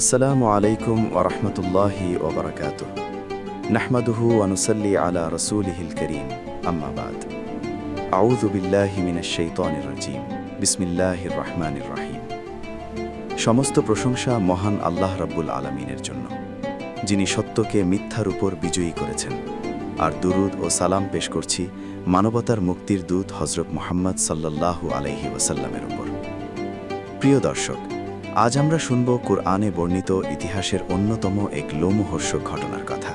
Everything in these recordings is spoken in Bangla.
আসসালামু আলাইকুম ওরহমতুল্লাহি ওবরাকাত নাহমাদুহু ওয়ানুসাল্লি আলা রসুলিহিল করিম। আম্মাবাদ আউযু বিল্লাহি মিনাশ শাইতানির রাজিম। বিসমিল্লাহির রহমানির রহিম। সমস্ত প্রশংসা মহান আল্লাহ রাব্বুল আলামিনের জন্য, যিনি সত্যকে মিথ্যার উপর বিজয়ী করেছেন। আর দুরুদ ও সালাম পেশ করছি মানবতার মুক্তির দূত হজরত মোহাম্মদ সাল্লাল্লাহু আলাইহি ওয়াসাল্লামের উপর। প্রিয় দর্শক আজ আমরা শুনব কোরআনে বর্ণিত ইতিহাসের অন্যতম এক লোমহর্ষক ঘটনার কথা।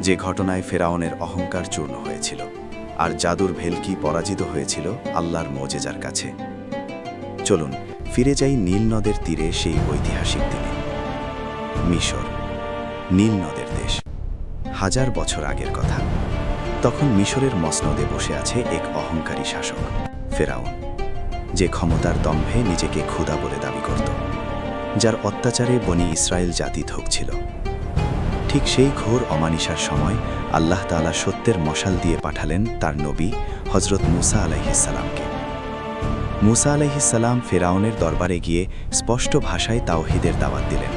যে ঘটনায় ফেরাউনের অহংকার চূর্ণ হয়েছিল আর জাদুর ভেলকি পরাজিত হয়েছিল আল্লাহর মোজেজার কাছে। চলুন, ফিরে যাই নীল নদের তীরে সেই ঐতিহাসিক দিনে। মিশর, নীল নদের দেশ। হাজার বছর আগের কথা। তখন মিশরের মসনদে বসে আছে এক অহংকারী শাসক, ফেরাউন। যে ক্ষমতার দম্ভে নিজেকে ক্ষুধা বলে দাবি করত, যার অত্যাচারে বনি ইসরায়েল জাতি ধুকছিল। ঠিক সেই ঘোর অমানিসার সময় আল্লাহ তাআলা সত্যের মশাল দিয়ে পাঠালেন তার নবী হজরত মুসা আলাইহিসাল্লামকে মুসা আলাইহিসাল্লাম ফেরাউনের দরবারে গিয়ে স্পষ্ট ভাষায় তাওহিদের দাওয়াত দিলেন।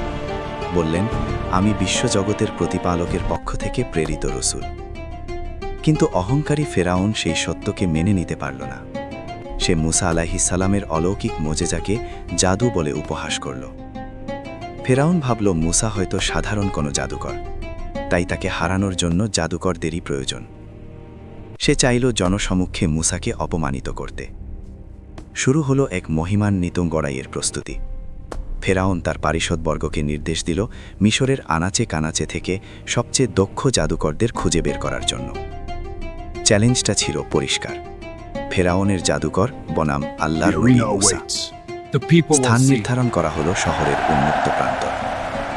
বললেন, আমি বিশ্বজগতের প্রতিপালকের পক্ষ থেকে প্রেরিত রসুল। কিন্তু অহংকারী ফেরাউন সেই সত্যকে মেনে নিতে পারল না। সে মুসা আলাহিসাল্লামের অলৌকিক মোজেজাকে জাদু বলে উপহাস করল। ফেরাউন ভাবল, মুসা হয়তো সাধারণ কোনো জাদুকর। তাই তাকে হারানোর জন্য জাদুকরদেরই প্রয়োজন। সে চাইল জনসমক্ষে মুসাকে অপমানিত করতে। শুরু হলো এক মহিমান্বিত গড়াইয়ের প্রস্তুতি। ফেরাউন তার পারিষদবর্গকে নির্দেশ দিল, মিশরের আনাচে কানাচে থেকে সবচেয়ে দক্ষ জাদুকরদের খুঁজে বের করার জন্য। চ্যালেঞ্জটা ছিল পরিষ্কার। ফেরাউনের জাদুকর বনাম আল্লাহর নবী মুসা। will স্থান নির্ধারণ করা হলো শহরের উন্মুক্ত প্রান্ত।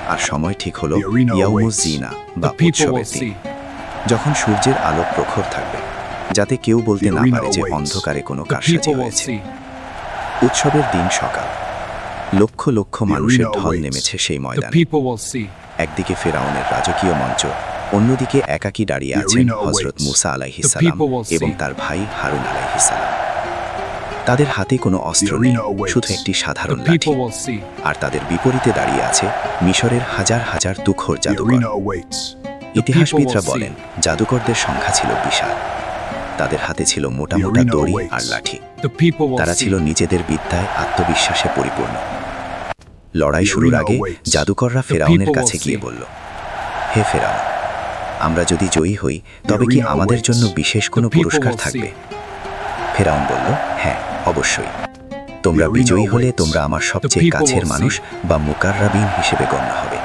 আর সময় ঠিক হলো The arena ইয়াউমুজ awaits. জিনা বা উৎসবের দিন। যখন সূর্যের আলো প্রখর থাকবে যাতে কেউ বলতে না পারে যে অন্ধকারে কোনো কারসাজি হয়েছে উৎসবের দিন সকাল। লক্ষ লক্ষ মানুষের ঢল নেমেছে সেই ময়দানে। একদিকে ফেরাউনের রাজকীয় মঞ্চ অন্যদিকে একাকী দাঁড়িয়ে আছেন হজরত মুসা আলাইহিসাল্লাম. এবং তার ভাই হারুন আলাইহিসাল্লাম তাদের হাতে কোনো অস্ত্র নেই শুধু একটি সাধারণ লাঠি. আর তাদের বিপরীতে দাঁড়িয়ে আছে মিশরের হাজার হাজার তুখর জাদুকর। ইতিহাসবিদরা বলেন জাদুকরদের সংখ্যা ছিল বিশাল। তাদের হাতে ছিল মোটা মোটা দড়ি আর লাঠি। তারা ছিল নিজেদের বিদ্যায় আত্মবিশ্বাসে পরিপূর্ণ। লড়াই শুরুর আগে জাদুকররা ফেরাউনের কাছে গিয়ে. বলল হে ফেরাউন আমরা যদি জয়ী হই তবে কি আমাদের জন্য বিশেষ কোনো পুরস্কার থাকবে? ফেরাউন বলল হ্যাঁ অবশ্যই। তোমরা বিজয়ী হলে তোমরা আমার সবচেয়ে কাছের মানুষ বা মুকাররাবিন হিসেবে গণ্য হবে।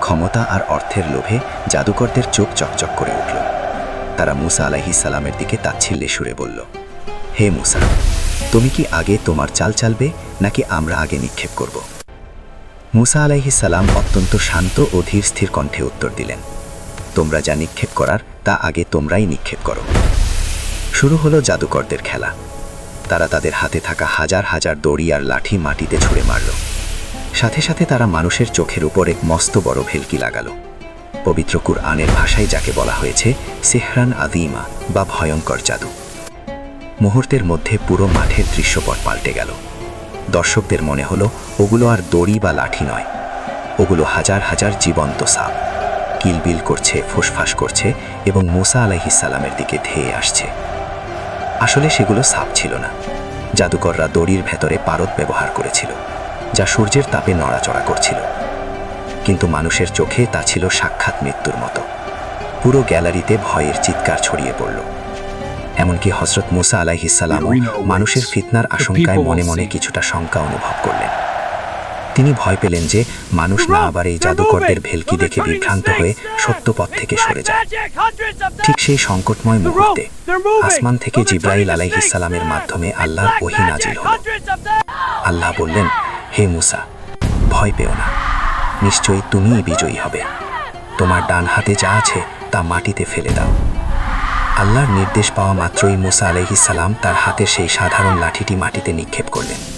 ক্ষমতা আর অর্থের লোভে জাদুকরদের চোখ চকচক করে উঠল। তারা মুসা আলাইহিস সালামের দিকে তাচ্ছিল্যে সুরে বলল হে মুসা তুমি কি আগে তোমার চাল চালবে নাকি আমরা আগে নিক্ষেপ করব? মুসা আলাইহিস সালাম অত্যন্ত শান্ত ও ধীর স্থির কণ্ঠে উত্তর দিলেন তোমরা যা নিক্ষেপ করার, তা আগে তোমরাই নিক্ষেপ করো। শুরু হলো জাদুকরদের খেলা। তারা তাদের হাতে থাকা হাজার হাজার দড়ি আর লাঠি মাটিতে ছুঁড়ে মারল। সাথে সাথে তারা মানুষের চোখের উপর এক মস্ত বড় ভেলকি লাগালো। পবিত্র কুরআনের ভাষায় যাকে বলা হয়েছে, সেহরান আদিমা বা ভয়ঙ্কর জাদু। মুহূর্তের মধ্যে পুরো মাঠের দৃশ্যপট পাল্টে গেল। দর্শকদের মনে হলো, ওগুলো আর দড়ি বা লাঠি নয়। ওগুলো হাজার হাজার জীবন্ত সাপ। কিলবিল করছে ফুসফাস করছে এবং মুসা আলাইহিসালামের দিকে ধেয়ে আসছে। আসলে সেগুলো সাপ ছিল না। জাদুকররা দড়ির ভেতরে পারদ ব্যবহার করেছিল যা সূর্যের তাপে নড়াচড়া করছিল। কিন্তু মানুষের চোখে তা ছিল সাক্ষাৎ মৃত্যুর মতো। পুরো গ্যালারিতে ভয়ের চিৎকার ছড়িয়ে পড়ল। এমনকি হজরত মুসা আলাইহিসাল্লামও মানুষের ফিতনার আশঙ্কায় মনে মনে কিছুটা শঙ্কা অনুভব করলেন। তিনি ভয় পেলেন যে মানুষ না আবার এই জাদুকরদের ভেলকি দেখে বিভ্রান্ত হয়ে সত্য পথ থেকে সরে যায়। ঠিক সেই সংকটময় মুহূর্তে আসমান থেকে জিব্রাইল আলাইহিসালামের মাধ্যমে আল্লাহর ওহি নাজিল হল। আল্লাহ বললেন হে মুসা ভয় পেও না। নিশ্চয়ই তুমিই বিজয়ী হবে। তোমার ডান হাতে যা আছে তা মাটিতে ফেলে দাও। আল্লাহর নির্দেশ পাওয়া মাত্রই মুসা আলাইহিসালাম তার হাতে সেই সাধারণ লাঠিটি মাটিতে নিক্ষেপ করলেন।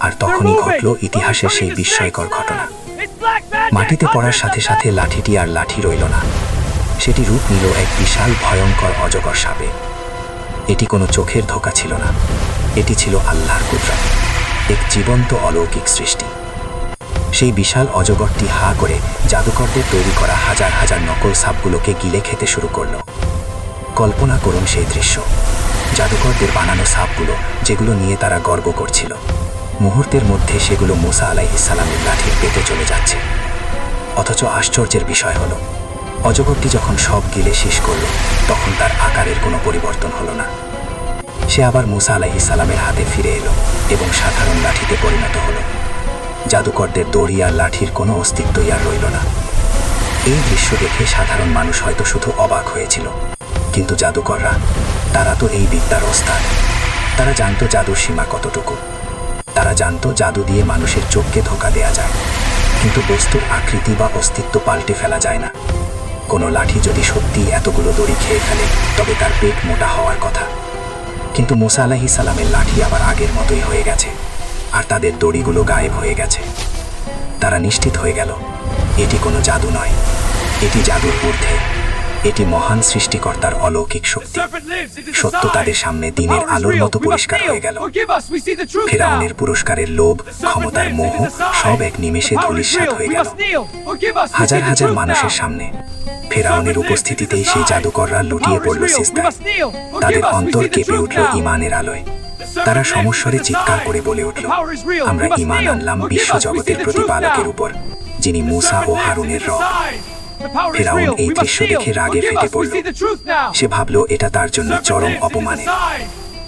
আর তখনই ঘটল ইতিহাসের সেই বিস্ময়কর ঘটনা। মাটিতে পড়ার সাথে সাথে লাঠিটি আর লাঠি রইল না। সেটি রূপ নিল এক বিশাল ভয়ঙ্কর অজগর সাপে। এটি কোনো চোখের ধোকা ছিল না। এটি ছিল আল্লাহর কুদরত। এক জীবন্ত অলৌকিক সৃষ্টি। সেই বিশাল অজগরটি হা করে জাদুকরদের তৈরি করা হাজার হাজার নকল সাপগুলোকে গিলে খেতে শুরু করল। কল্পনা করুন সেই দৃশ্য। জাদুকরদের বানানো সাপগুলো, যেগুলো নিয়ে তারা গর্ব করছিল। মুহূর্তের মধ্যে সেগুলো মুসা আলাইহিসালামের লাঠির পেতে চলে যাচ্ছে। অথচ আশ্চর্যের বিষয় হলো, অজগরটি যখন সব গিলে শেষ করল, তখন তার আকারের কোনো পরিবর্তন হলো না। সে আবার মুসা আলাইহিসালামের হাতে ফিরে এলো এবং সাধারণ লাঠিতে পরিণত হলো। জাদুকরদের দড়ি আর লাঠির কোনো অস্তিত্বই আর রইল না। এই দৃশ্য দেখে সাধারণ মানুষ হয়তো শুধু অবাক হয়েছিল। কিন্তু জাদুকররা, তারা তো এই বিদ্যার ওস্তাদ তারা জানতো জাদুর সীমা কতটুকু। তারা জানতো জাদু দিয়ে মানুষের চোখকে ধোকা দেয়া যায়। কিন্তু বস্তুর আকৃতি বা অস্তিত্ব পাল্টে ফেলা যায় না। কোনো লাঠি যদি সত্যিই এতগুলো দড়ি খেয়ে ফেলে, তবে তার পেট মোটা হওয়ার কথা। কিন্তু মোসা আলাহি সালামের লাঠি আবার আগের মতোই হয়ে গেছে, আর তাদের দড়িগুলো গায়েব হয়ে গেছে। তারা নিশ্চিত হয়ে গেল, এটি কোনো জাদু নয়, এটি জাদুর ঊর্ধ্বে। এটি মহান সৃষ্টিকর্তার অলৌকিক শক্তি। সত্য তাদের সামনে দিনের আলোর মতো পরিষ্কার হয়ে গেল। ফেরাউনের পুরস্কারের লোভ ক্ষমতার মোহ সব এক নিমেষে ধূলিসাৎ হয়ে গেল। হাজার হাজার মানুষের সামনে ফেরাউনের উপস্থিতিতেই সেই জাদুকররা লুটিয়ে পড়ল সিস্তায়। তাদের অন্তর কেঁপে উঠল ইমানের আলোয়। তারা সমস্বরে চিৎকার করে বলে উঠল আমরা ইমান আনলাম বিশ্ব জগতের প্রতিপালকের উপর যিনি মুসা ও হারুনের রব। ফেরাউন এই দৃশ্য দেখে রাগে ফেটে পড়ল। সে ভাবল এটা তার জন্য চরম অপমানের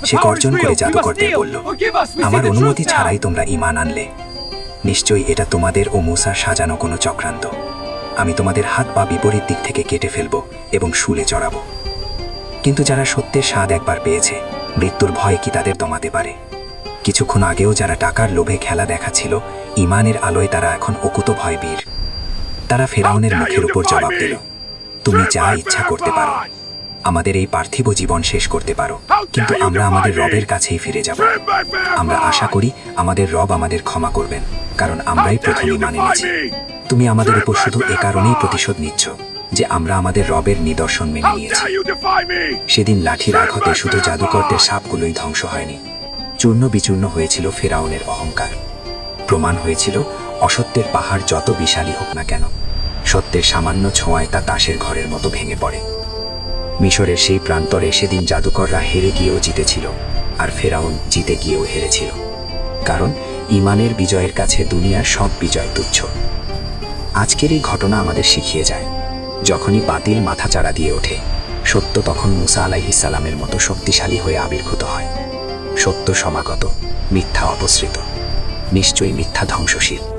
সে গর্জন করে জাদুকরদের বলল আমার অনুমতি ছাড়াই তোমরা ইমান আনলে। নিশ্চয়ই এটা তোমাদের ও মুসার সাজানো কোনো চক্রান্ত। আমি তোমাদের হাত পা বিপরীত দিক থেকে কেটে ফেলব এবং শুলে চড়াবো। কিন্তু যারা সত্যের স্বাদ একবার পেয়েছে মৃত্যুর ভয় কি তাদের দমাতে পারে? কিছুক্ষণ আগেও যারা টাকার লোভে খেলা দেখাচ্ছিল ইমানের আলোয় তারা এখন অকুত ভয় বীর তারা ফেরাউনের মুখের উপর জবাব দিল তুমি যা ইচ্ছা করতে পারো। আমাদের এই পার্থিব জীবন শেষ করতে পারো। কিন্তু আমরা আমাদের রবের কাছেই ফিরে যাব। আমরা আশা করি আমাদের রব আমাদের ক্ষমা করবেন কারণ আমরাই প্রথম ইমান এনেছি তুমি আমাদের উপর শুধু এ কারণেই প্রতিশোধ নিচ্ছ যে আমরা আমাদের রবের নিদর্শন মেনে নিয়েছি। সেদিন লাঠির আঘাতে শুধু জাদুকরদের সাপগুলোই ধ্বংস হয়নি। চূর্ণ বিচূর্ণ হয়েছিল ফেরাউনের অহংকার। প্রমাণ হয়েছিল অসত্যের পাহাড় যত বিশালী হোক না কেন। সত্যের সামান্য ছোঁয়ায় তা তাসের ঘরের মতো ভেঙে পড়ে। মিশরের সেই প্রান্তরে সেদিন জাদুকররা হেরে গিয়েও জিতেছিল আর ফেরাউন জিতে গিয়েও হেরেছিল। কারণ ইমানের বিজয়ের কাছে দুনিয়ার সব বিজয় তুচ্ছ। আজকের এই ঘটনা আমাদের শিখিয়ে যায়, যখনই বাতিল মাথা চাড়া দিয়ে ওঠে, সত্য তখন মুসা আলাইহিসালামের মতো শক্তিশালী হয়ে আবির্ভূত হয়। সত্য সমাগত, মিথ্যা অপসৃত, নিশ্চয়ই মিথ্যা ধ্বংসশীল।